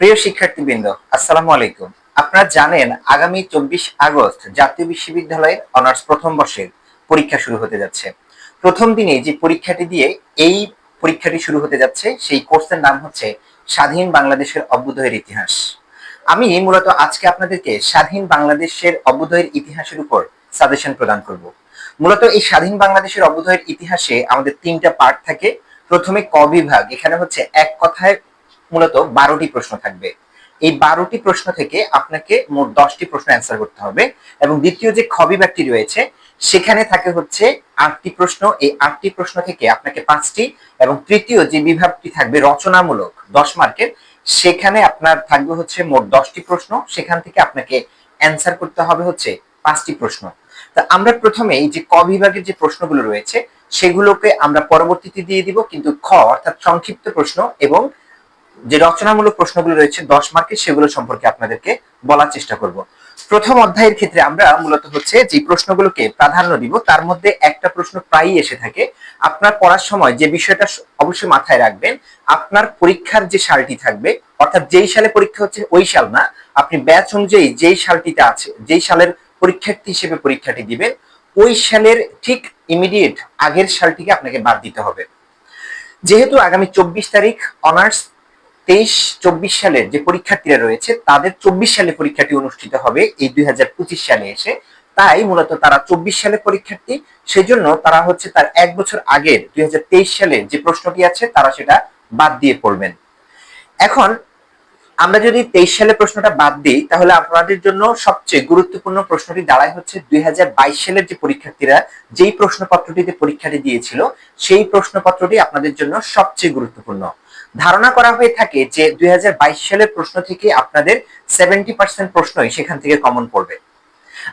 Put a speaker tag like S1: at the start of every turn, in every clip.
S1: প্রিয় শিক্ষার্থীবৃন্দ, আসসালামু আলাইকুম। আপনারা জানেন আগামী চব্বিশ আগস্ট জাতীয় বিশ্ববিদ্যালয়ের অনার্স প্রথম বর্ষের পরীক্ষা শুরু হতে যাচ্ছে। প্রথম দিনে যে পরীক্ষাটি দিয়ে এই পরীক্ষাটি শুরু হতে যাচ্ছে, সেই কোর্সের নাম হচ্ছে স্বাধীন বাংলাদেশের অভ্যুদয়ের ইতিহাস। আমি মূলত আজকে আপনাদেরকে স্বাধীন বাংলাদেশের অভ্যুদয়ের ইতিহাসের উপর সাজেশন প্রদান করব। মূলত এই স্বাধীন বাংলাদেশের অভ্যুদয়ের ইতিহাসে আমাদের তিনটা পার্ট থাকে। প্রথমে ক বিভাগ, এখানে হচ্ছে এক কথায় মূলত বারোটি প্রশ্ন থাকবে। এই বারোটি প্রশ্ন থেকে আপনাকে মোট দশটি প্রশ্ন অ্যান্সার করতে হবে এবং দ্বিতীয় যে খ বিভাগটি রয়েছে, সেখানে থাকে হচ্ছে আটটি প্রশ্ন। এই আটটি প্রশ্ন থেকে আপনাকে পাঁচটি এবং তৃতীয় যে বিভাগটি থাকবে রচনামূলক দশ মার্কের, সেখানে আপনার থাকবে হচ্ছে মোট দশটি প্রশ্ন। সেখান থেকে আপনাকে অ্যান্সার করতে হবে হচ্ছে পাঁচটি প্রশ্ন। তা আমরা প্রথমে এই যে ক বিভাগের যে প্রশ্নগুলো রয়েছে, সেগুলোকে আমরা পরবর্তীতে দিয়ে দিব। কিন্তু খ অর্থাৎ সংক্ষিপ্ত প্রশ্ন এবং যে রচনামূলক প্রশ্নগুলো রয়েছে, দশ মার্কের সেগুলো সম্পর্কে আপনাদেরকে বলার চেষ্টা করব। প্রথম অধ্যায়ের ক্ষেত্রে আমরা মূলত হচ্ছে যে প্রশ্নগুলোকে প্রাধান্য দিব, তার মধ্যে একটা প্রশ্ন প্রায়ই এসে থাকে। আপনার পড়ার সময় যে বিষয়টা অবশ্যই মাথায় রাখবেন, আপনার পরীক্ষার যে সালটি থাকবে, অর্থাৎ যেই সালে পরীক্ষা হচ্ছে ওই সাল না, আপনি ব্যাচ অনুযায়ী যেই সালটিতে আছে, যেই সালের পরীক্ষার্থী হিসেবে পরীক্ষাটি দিবেন, ওই সালের ঠিক ইমিডিয়েট আগের সালটিকে আপনাকে বাদ দিতে হবে। যেহেতু আগামী চব্বিশ তারিখ অনার্স তেইশ চব্বিশ সালের যে পরীক্ষার্থীরা রয়েছে, তাদের চব্বিশ সালে পরীক্ষাটি অনুষ্ঠিত হবে এই দুই হাজার পঁচিশ সালে এসে। তাই মূলত তারা চব্বিশ সালে পরীক্ষার্থী, সেজন্য তারা হচ্ছে তার এক বছর আগের দুই সালে যে প্রশ্নটি আছে, তারা সেটা বাদ দিয়ে পড়বেন। এখন আমরা যদি তেইশ সালে প্রশ্নটা বাদ দিই, তাহলে আপনাদের জন্য সবচেয়ে গুরুত্বপূর্ণ প্রশ্নটি দাঁড়ায় হচ্ছে দুই হাজার বাইশ সালের যে পরীক্ষার্থীরা যেই প্রশ্নপত্রটিতে পরীক্ষাটি দিয়েছিল, সেই প্রশ্নপত্রটি আপনাদের জন্য সবচেয়ে গুরুত্বপূর্ণ। ধারণা করা হয়ে থাকে যে দুই হাজার বাইশ সালের প্রশ্ন থেকে আপনাদের সেভেন্টি পার্সেন্ট প্রশ্নই সেখান থেকে কমন পড়বে।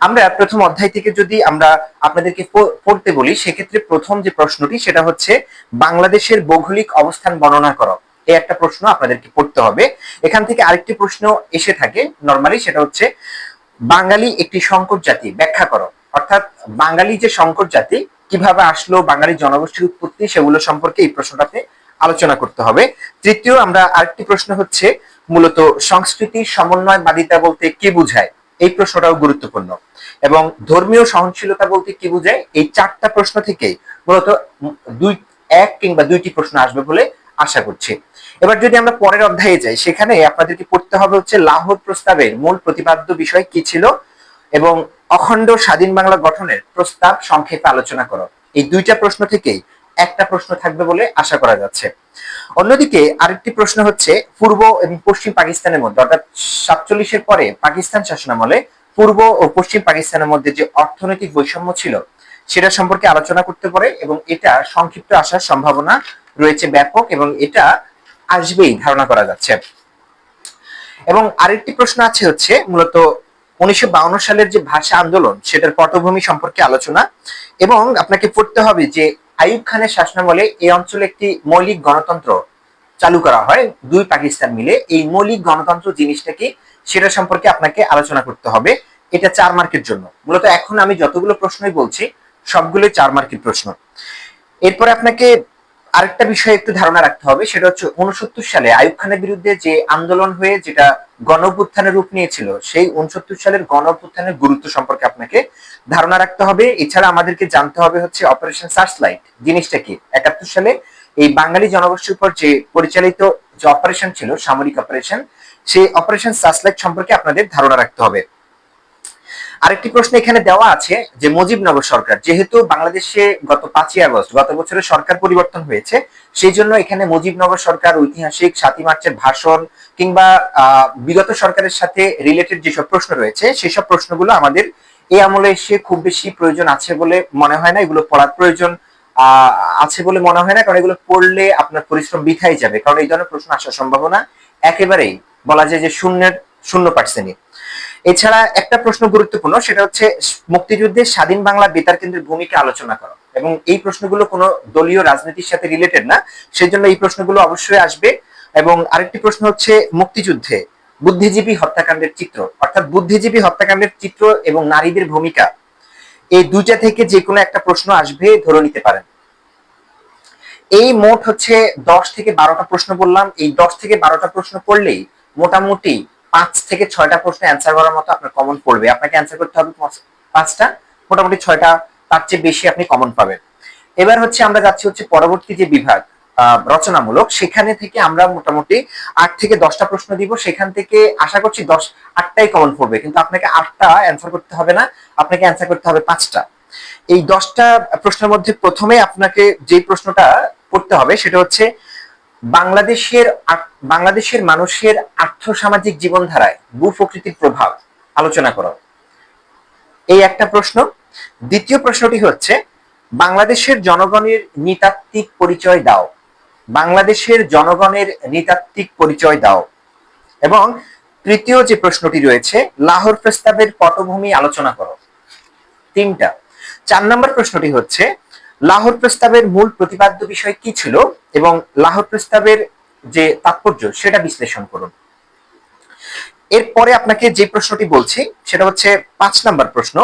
S1: আমরা প্রথম অধ্যায় থেকে যদি আমরা আপনাদেরকে পড়তে বলি, সেক্ষেত্রে প্রথম যে প্রশ্নটি, সেটা হচ্ছে বাংলাদেশের ভৌগোলিক অবস্থান বর্ণনা করো। এই একটা প্রশ্ন আপনাদেরকে পড়তে হবে। এখান থেকে আরেকটি প্রশ্ন এসে থাকে নর্মালি সেটা হচ্ছে, বাঙালি একটি সংকট জাতি, ব্যাখ্যা করো। অর্থাৎ বাঙালি যে সংকট জাতি, কীভাবে আসলো বাঙালি জনগোষ্ঠীর উৎপত্তি, সেগুলো সম্পর্কে এই প্রশ্নটাতে আলোচনা করতে হবে। তৃতীয়, আমরা আরেকটি প্রশ্ন হচ্ছে, মূলত সংস্কৃতি সমন্বয়বাদিতা বলতে কি বোঝায়? এই প্রশ্নটাও গুরুত্বপূর্ণ। এবং ধর্মীয় সহনশীলতা বলতে কি বোঝায়? এই চারটা প্রশ্ন থেকে মূলত দুই, এক কিংবা দুইটি প্রশ্ন আসবে বলে আশা করছি। এবার যদি আমরা পরের অধ্যায়ে যাই, সেখানে আপনাদেরকে পড়তে হবে হচ্ছে লাহোর প্রস্তাবের মূল প্রতিপাদ্য বিষয় কি ছিল এবং অখণ্ড স্বাধীন বাংলা গঠনের প্রস্তাব সংক্ষেপে আলোচনা করো। এই দুইটা প্রশ্ন থেকেই একটা প্রশ্ন থাকবে বলে আশা করা যাচ্ছে। অন্যদিকে আরেকটি প্রশ্ন হচ্ছে, পূর্ব এবং পশ্চিম পাকিস্তানের মধ্যে, অর্থাৎ সাতচল্লিশের পরে পাকিস্তান শাসনামলে পূর্ব ও পশ্চিম পাকিস্তানের মধ্যে যে অর্থনৈতিক বৈষম্য ছিল, সেটা সম্পর্কে আলোচনা করতে পারে এবং এটা সংক্ষিপ্ত আসার সম্ভাবনা রয়েছে ব্যাপক এবং এটা আসবেই ধারণা করা যাচ্ছে। এবং আরেকটি প্রশ্ন আছে হচ্ছে, মূলত উনিশশো সালের যে ভাষা আন্দোলন, সেটার পটভূমি সম্পর্কে আলোচনা এবং আপনাকে পড়তে হবে যে আইয়ুব খানের শাসনামলে এই অঞ্চলে একটি মৌলিক গণতন্ত্র চালু করা হয়, দুই পাকিস্তান মিলে। এই মৌলিক গণতন্ত্র জিনিসটা কি সেটা সম্পর্কে আপনাকে আলোচনা করতে হবে। এটা চার মার্কের জন্য। মূলত এখন আমি যতগুলো প্রশ্নই বলছি সবগুলো চার মার্কের প্রশ্ন। এরপরে আপনাকে আরেকটা বিষয়ে একটু ধারণা রাখতে হবে, সেটা হচ্ছে উনসত্তর সালে আয়ুব খানের বিরুদ্ধে যে আন্দোলন হয়ে যেটা গণ রূপ নিয়েছিল, সেই উনসত্তর সালের গণ গুরুত্ব সম্পর্কে আপনাকে ধারণা রাখতে হবে। এছাড়া আমাদেরকে জানতে হবে হচ্ছে অপারেশন সার্চ লাইট জিনিসটা কি? একাত্তর সালে এই বাঙালি জনগোষ্ঠীর উপর যে পরিচালিত যে অপারেশন ছিল, সামরিক অপারেশন সেই অপারেশন সার্চলাইট সম্পর্কে আপনাদের ধারণা রাখতে হবে। আরেকটি প্রশ্ন এখানে দেওয়া আছে যে মুজিবনগর সরকার, যেহেতু বাংলাদেশে গত পাঁচই আগস্ট, গত বছরে সরকার পরিবর্তন হয়েছে, সেই জন্য এখানে মুজিবনগর সরকার ঐতিহাসিক সাতই মার্চের ভাষণ কিংবা বিগত সরকারের সাথে রিলেটেড যেসব প্রশ্ন রয়েছে, সেসব প্রশ্নগুলো আমাদের এই আমলে এসে খুব বেশি প্রয়োজন আছে বলে মনে হয় না, এগুলো পড়ার প্রয়োজন আছে বলে মনে হয় না, কারণ এগুলো পড়লে আপনার পরিশ্রম বিথাই যাবে, কারণ এই ধরনের প্রশ্ন আসার সম্ভাবনা একেবারেই বলা যায় যে শূন্যের শূন্য পার্সেন্টই। এছাড়া একটা প্রশ্ন গুরুত্বপূর্ণ, সেটা হচ্ছে মুক্তিযুদ্ধে স্বাধীন বাংলা বেতার কেন্দ্রের ভূমিকা আলোচনা করো। এবং এই প্রশ্নগুলো কোনো দলীয় রাজনীতির সাথে রিলেটেড না সেই জন্য এই প্রশ্নগুলো অবশ্যই আসবে। এবং আরেকটি প্রশ্ন হচ্ছে মুক্তিযুদ্ধে বুদ্ধিজীবী হত্যাকাণ্ডের চিত্র, অর্থাৎ বুদ্ধিজীবী হত্যাকাণ্ডের চিত্র এবং নারীদের ভূমিকা। এই দুইটা থেকে যে কোনো একটা প্রশ্ন আসবে, ধরে নিতে পারেন। এই মোট হচ্ছে দশ থেকে বারোটা প্রশ্ন বললাম। এই দশ থেকে বারোটা প্রশ্ন করলেই মোটামুটি পাঁচ থেকে ছয়টা প্রশ্ন অ্যান্সার করার মতো আপনার কমন পড়বে। আপনাকে অ্যান্সার করতে হবে পাঁচটা, মোটামুটি ছয়টা, তার চেয়ে বেশি আপনি কমন পাবেন। এবার হচ্ছে আমরা যাচ্ছি হচ্ছে পরবর্তী যে বিভাগ রচনামূলক, সেখানে থেকে আমরা মোটামুটি আট থেকে দশটা প্রশ্ন দিব। সেখান থেকে আশা করছি দশ, আটটাই কমন পড়বে, কিন্তু আপনাকে আটটা অ্যান্সার করতে হবে না, আপনাকে অ্যান্সার করতে হবে পাঁচটা। এই দশটা প্রশ্নের মধ্যে প্রথমে আপনাকে যে প্রশ্নটা পড়তে হবে, সেটা হচ্ছে বাংলাদেশের বাংলাদেশের মানুষের আর্থসামাজিক জীবনধারায় ভূ প্রকৃতির প্রভাব আলোচনা করো। এই একটা প্রশ্ন। দ্বিতীয় প্রশ্নটি হচ্ছে, বাংলাদেশের জনগণের নৃতাত্ত্বিক পরিচয় দাও। বাংলাদেশের জনগণের নৃতাত্ত্বিক পরিচয় দাও। এবং তৃতীয় যে প্রশ্নটি রয়েছে, লাহোর প্রস্তাবের পটভূমি আলোচনা করো। তিনটা। চার নম্বর প্রশ্নটি হচ্ছে লাহোর প্রস্তাবের মূল প্রতিপাদ্য বিষয় কি ছিল এবং লাহোর প্রস্তাবের যে তাৎপর্য সেটা বিশ্লেষণ করুন। এরপরে আপনাকে যে প্রশ্নটি বলছি, সেটা হচ্ছে পাঁচ নম্বর প্রশ্ন।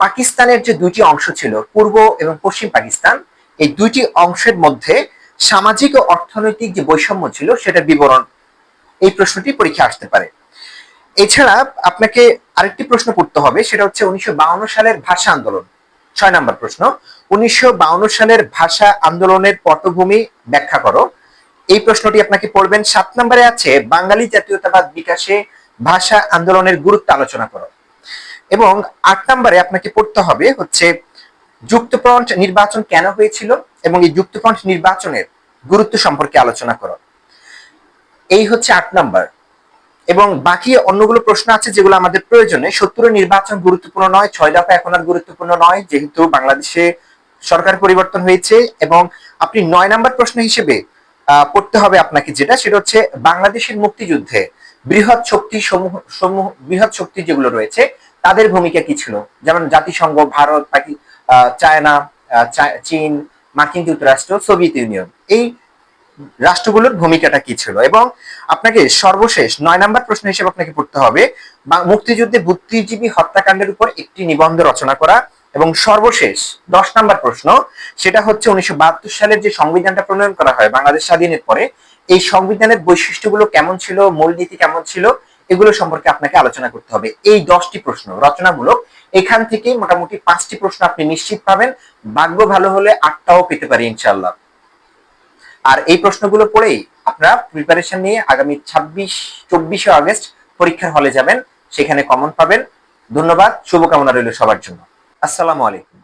S1: পাকিস্তানের যে দুইটি অংশ ছিল, পূর্ব এবং পশ্চিম পাকিস্তান, এই দুইটি অংশের মধ্যে সামাজিক ও অর্থনৈতিক যে বৈষম্য ছিল, সেটার বিবরণ এই প্রশ্নটি পরীক্ষা আসতে পারে। এছাড়া আপনাকে আরেকটি প্রশ্ন করতে হবে, সেটা হচ্ছে উনিশশো সালের ভাষা আন্দোলন। ছয় নম্বর প্রশ্ন উনিশশো সালের ভাষা আন্দোলনের পটভূমি ব্যাখ্যা করো। এই প্রশ্নটি আপনাকে পড়বেন। সাত নম্বরে আছে, বাঙালি জাতীয়তাবাদ বিকাশে ভাষা আন্দোলনের গুরুত্ব আলোচনা করো। এবং আট নম্বরে আপনাকে পড়তে হবে হচ্ছে, যুক্তফ্রন্ট নির্বাচন কেন হয়েছিল এবং এই যুক্তফ্রন্ট নির্বাচনের গুরুত্ব সম্পর্কে আলোচনা করো। এই হচ্ছে আট নম্বর। এবং বাকি অন্যগুলো প্রশ্ন আছে যেগুলো আমাদের প্রয়োজনে। সত্তরের নির্বাচন গুরুত্বপূর্ণ নয়, ছয় দফা এখন আর গুরুত্বপূর্ণ নয়, যেহেতু বাংলাদেশে সরকার পরিবর্তন হয়েছে এবং আপনি নয় নাম্বার প্রশ্ন হিসেবে পড়তে হবে আপনাকে যেটা, সেটা হচ্ছে বাংলাদেশের মুক্তিযুদ্ধে বৃহৎ শক্তি সমূহ সমূহ, বৃহৎ শক্তি যেগুলো রয়েছে, তাদের ভূমিকা কি ছিল? যেমন জাতিসংঘ, ভারত, পাকি চায়না চীন, মার্কিন যুক্তরাষ্ট্র, সোভিয়েত ইউনিয়ন, এই রাষ্ট্রগুলোর ভূমিকাটা কি ছিল? এবং আপনাকে সর্বশেষ নয় নাম্বার প্রশ্ন হিসেবে আপনাকে পড়তে হবে মুক্তিযুদ্ধে বুদ্ধিজীবী হত্যাকাণ্ডের উপর একটি নিবন্ধ রচনা করা এবং সর্বশেষ দশ নাম্বার প্রশ্ন, সেটা হচ্ছে উনিশশো সালের যে সংবিধানটা প্রণয়ন করা হয় বাংলাদেশ স্বাধীনের পরে, এই সংবিধানের বৈশিষ্ট্যগুলো কেমন ছিল, মূলনীতি কেমন ছিল, এগুলো সম্পর্কে আপনাকে আলোচনা করতে হবে। এই দশটি প্রশ্ন রচনামূলক, এখান থেকে মোটামুটি পাঁচটি প্রশ্ন আপনি নিশ্চিত পাবেন। ভাগ্য ভালো হলে আটটাও পেতে পারি ইনশাল্লাহ আর এই প্রশ্নগুলো পড়েই আপনারা প্রিপারেশন নিয়ে আগামী ছাব্বিশ, চব্বিশে আগস্ট পরীক্ষার হলে যাবেন, সেখানে কমন পাবেন। ধন্যবাদ, শুভকামনা রইল সবার জন্য। আসসালামু আলাইকুম।